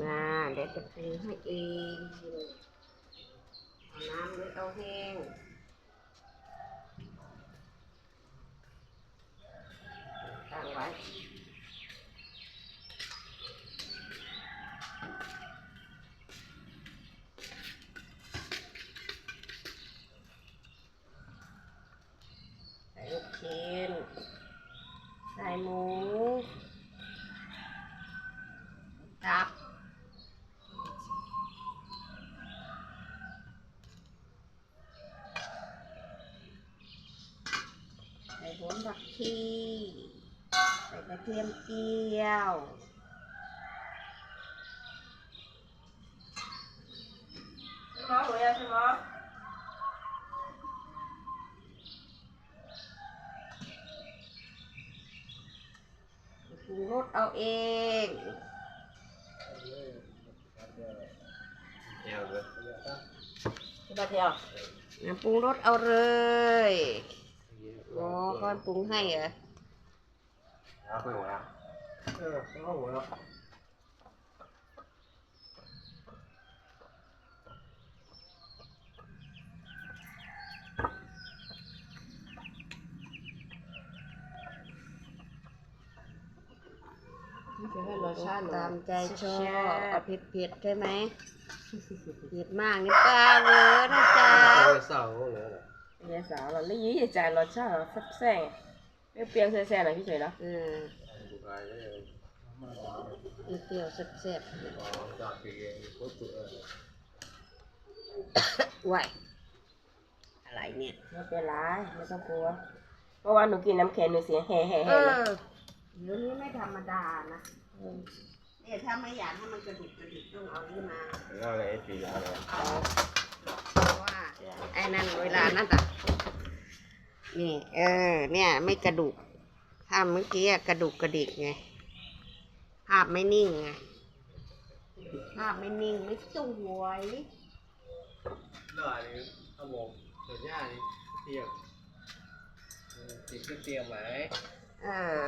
มาเดี๋ยวจะปรุงให้เองเอาน้ำหรือเอาแห้งตั้งไว้ใส่ลูกชิ้นใส่หมูตับ ใส่ หัวผักชีใส่กระเทียมเจียว 什么？我要什么？ ปรุงรสเอาเอง Nhiều rồi. 什么条？ น้ำปรุงรสเอาเลย อ๋อก้อนปรุงให้เหรอแล้วคุยหัวเออแล้วหัวชาติตามใจชอบเอาเผ็ดเผ็ดใช่ไหมเผ็ดมากนี่ป้าเวอร์นะจ๊ะเสาเหร 也少了，你爷爷在罗刹了，发声，要变声声了，去谁了？ เออ Một vài cái này. เปรี้ยวๆแซ่บ Có chọn cái cốt trụ rồi. ๆไหวอะไรเนี่ย ไม่เป็นไรไม่ต้องกลัวเมื่อวานหนูกินน้ำแข็งหนูเสียงแห่แห่ เอ แห่เลย อเดี๋ยวนี้ไม่ธรรมดานะเนี่ยถ้าไม่อยากให้มันกระดุกกระดิกต้องเอานี่มา Cái này là chỉ là này. เพราะว่า ไอ้นั่นเวลานั่นอะนี่เออ เนี่ย ไม่กระดุกถ้าเมื่อกี้อะกระดุกกระดิกไงภาพไม่นิ่งไงภาพไม่นิ่งไม่สวย Rồi thì ông một rồi nha thì tiệm. Ừ, Thì cứ tiệm này. เออ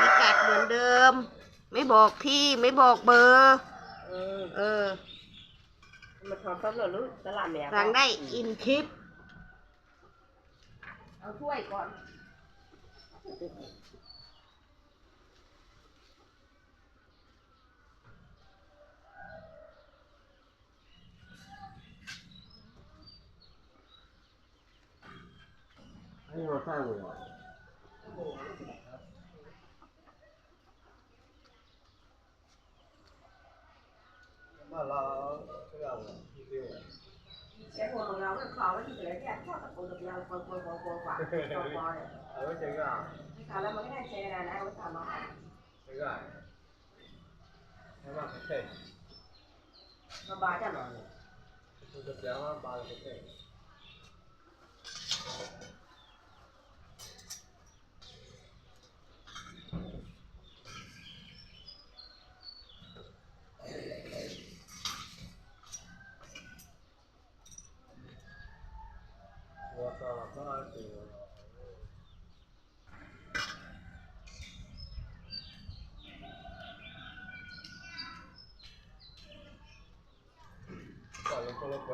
พิกัดเหมือนเดิม ไม่บอกที่ไม่บอกเบอร์ เออ เออมันทำซับเลยลูกตลาดแมวสั่งได้อินคลิปเอาถ้วยก่อน Anh mà sao rồi? Mà là cái nào là chi tiêu à? เสียหัวของเราก็ขอว่าที่เหลือเนี่ย ทอดตะปูตะปูเราคนคนคนคนกว่าตัวปอย Ở cái chân à? ค่ะแล้วมันไม่ได้เจนะนะว่าทำมา Cái gài. Em mà cái thể. มาบาจ้ะ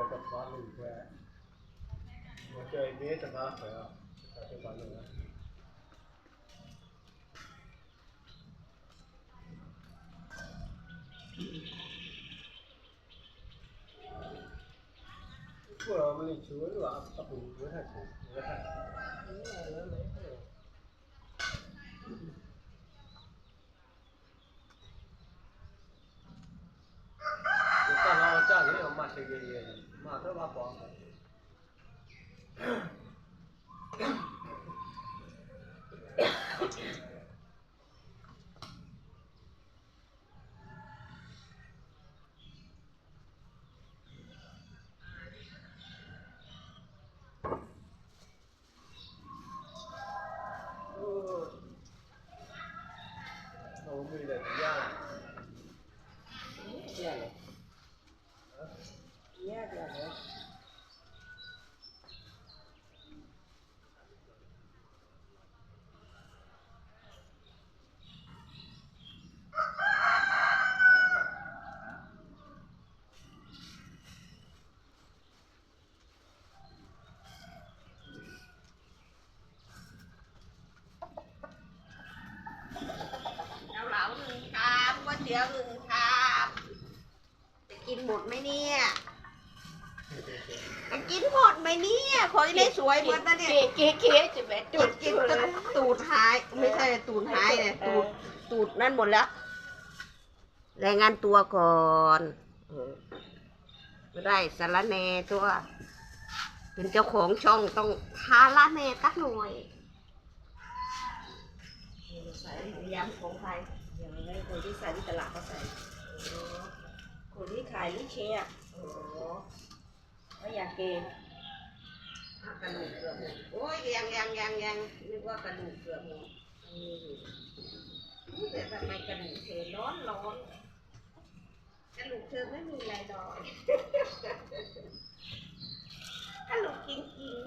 เราคนละเปิดกับบ้านหนึ่งแค่มาเจอไอ้เบสจะม Masih kayak gini, mah? เตี๋ยวหนึ่งครับจะกินหมดไหมเนี่ยจะกินหมดไหมเนี่ยขอให้ได้สวยเหมือนนะเนี่ยเก๋เก๋จะแบบจุจุดดกิกินนเลยตูดหายไม่ใช่ตูดหายเลยตูดตูดนั่นหมดแล้วรายงานตัวก่อนไม่ได้สารแหนตัว เป็นเจ้าของช่องต้องทาละแหนตักหน่อยใส่ยำของใคร อย่างนี้คนที่ใส่ที่ตลาดเขาใส่คนที่ขายลิเชียโอ้โหไม่อยากเกณฑ์กระดูกเกือบหมดโอ้ยยังยังยังยังนึกว่ากระดูกเกือบหมดอืมแต่ทำไมกระดูกเธอร้อนร้อนกระดูกเธอไม่มีอะไรดอกกระดูกจริงจริง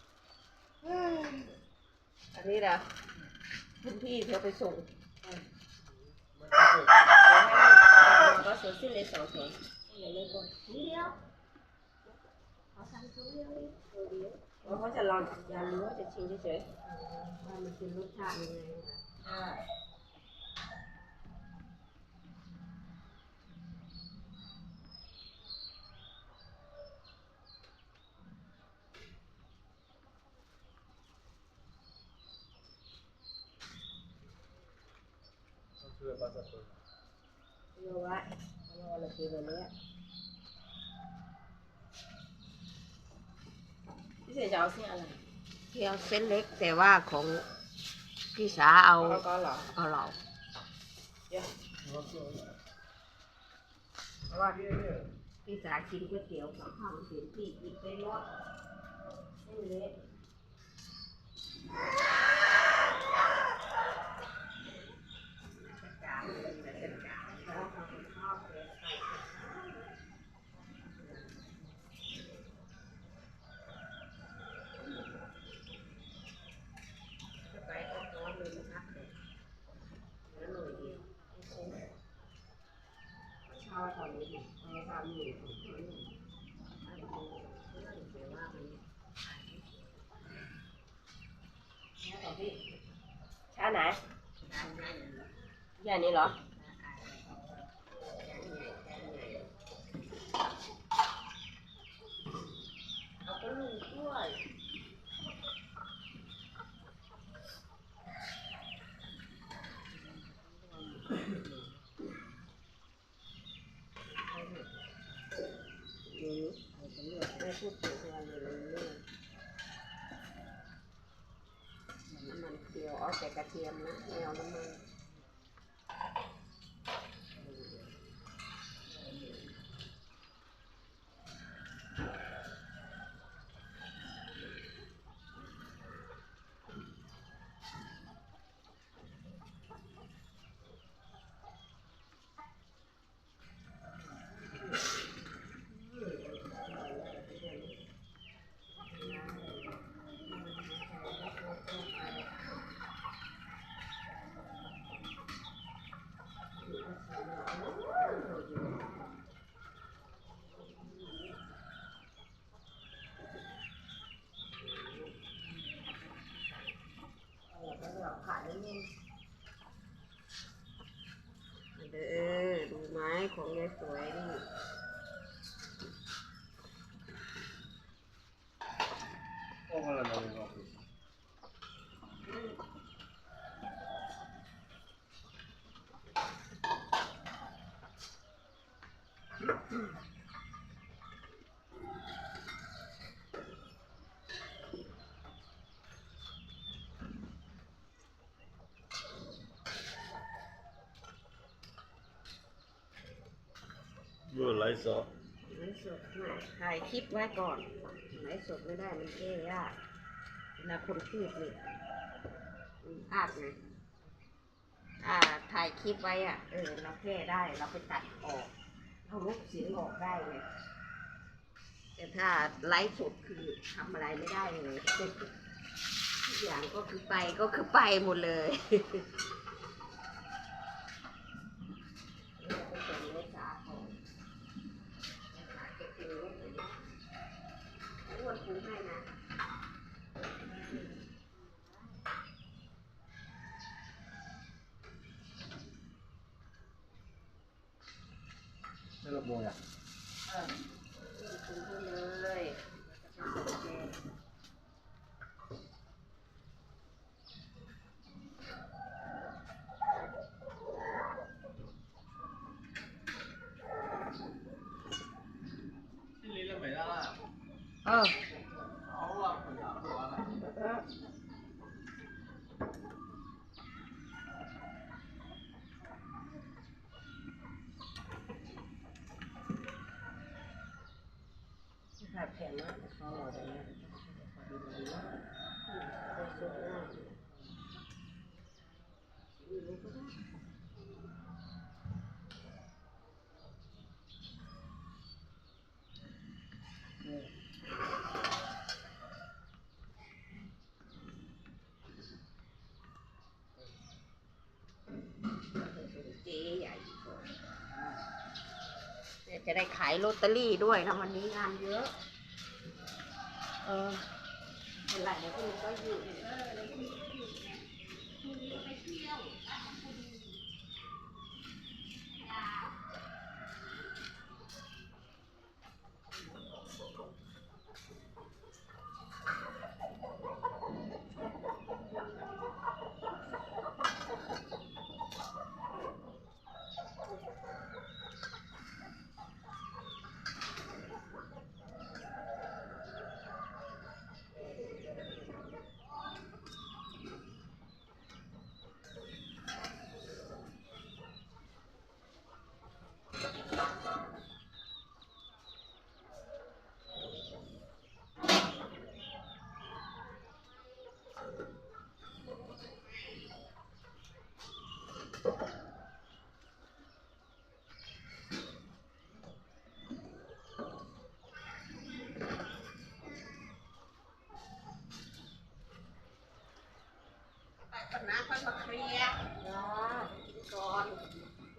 ๆเฮ้ยอันนี้นะคุณพี่เธอไปส่ง มันก็คือก็สวนสิ้นเลยสองสวนอย่าเล่นก่อนถุงเดียวขอสั่งถุงเดียวเอง ว่าเขาจะลองอยากรู้ว่าจะชิมเฉย ว่ามันเป็นรสชาติยังไงนะ ๆอ่า ต้องช่วยปลาสะตุน เยอะวะรอละทีแบบนี้พี่เสจะเอาเส้นอะไรเที่ยวเส้นเล็กแต่ว่าของพี่สาเอาเอาก็เหรอเอาเราเยวเพราะว่าที่นี่พี่สากินก๋วยเตี๋ยวกับข้าวเสียงพี่กินไปรอดเส้นเล็กไปก็ร้อนเลยนะคะเหลือหน่อยเดียวเช้าตอนนี้เอาทำอยู่ของเขาอยู่อันนี้แต่ว่ามันแล้วต่อพี่ ชาไหน ทำได้ เลยอย่างนี้เหรอเอาไปลูกด้วยอืมไม่พูดถึงอะไรเลยเลยน้ำมัน เกลียวเอาแต่กระเทียมนะไม่เอาน้ำมัน ขายได้ไง เออ ดูไม้ของยายสวยนี่ โอ้มันละน้อยกว่า เมื่อไรสอไลฟ์สดถ่ายคลิปไว้ก่อนไลฟ์สดไม่ได้มันแก้ยากเวลาคนพูดนี่มันพลาดไงอ่าถ่ายคลิปไว้อะเออเราแก้ได้เราไปตัดออกเราลบเสียงออกได้ไงแต่ถ้าไลฟ์สดคือทำอะไรไม่ได้เลยทุกอย่างก็คือไปก็คือไปหมดเลย เราไปส่งเลขาของเลขาเก็บเงินไว้เลยนะอ้วนคุ้มให้นะ ระโมยอะเออคุณเลยโอเคลิ้นเราไม่ได้ละ เออ เอาว่าคนถามตัวอะไร เออ ขาดแข็งมากเขาหล่อจังเลยดีมากได้สุดมากเจ๊ใหญ่เดี๋ยว จะได้ขายลอตเตอรี่ด้วยนะวันนี้งานเยอะ เออเป็นไรเดี๋ยวคุณก็อยู่เออเดี๋ยวคุณก็อยู่ไงคุณไปเที่ยวอะคุณยาไปก่อ นนะค่อยมาเคลียร์รอกินก่อน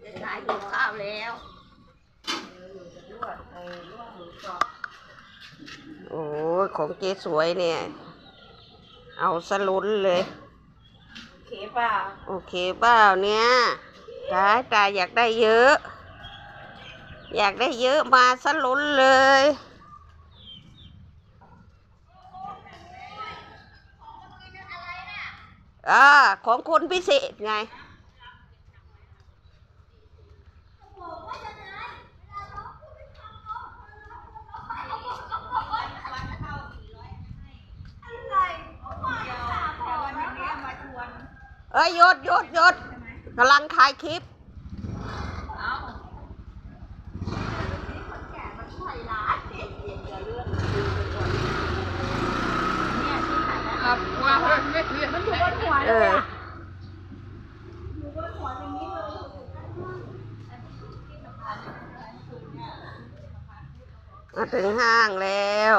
จะได้หิวข้าวแล้วเอออยู่จะลวกเออลวกหมูกรอบโอ้ยของเจ๊สวยเนี่ย เอาสลุนเลย โอเคเปล่าโอเคเปล่าเนี่ยตายตายอยากได้เยอะ อยากได้เยอะมาสลุนเลย อ่าของคนพิเศษไง เอ้ยหยศยศยศกำลังถ่ายคลิป ครับว่าไม่เปลี่ยนมันอยู่บนหัว เออ อยู่บนหัวตรงนี้เลย มาถึงห้างแล้ว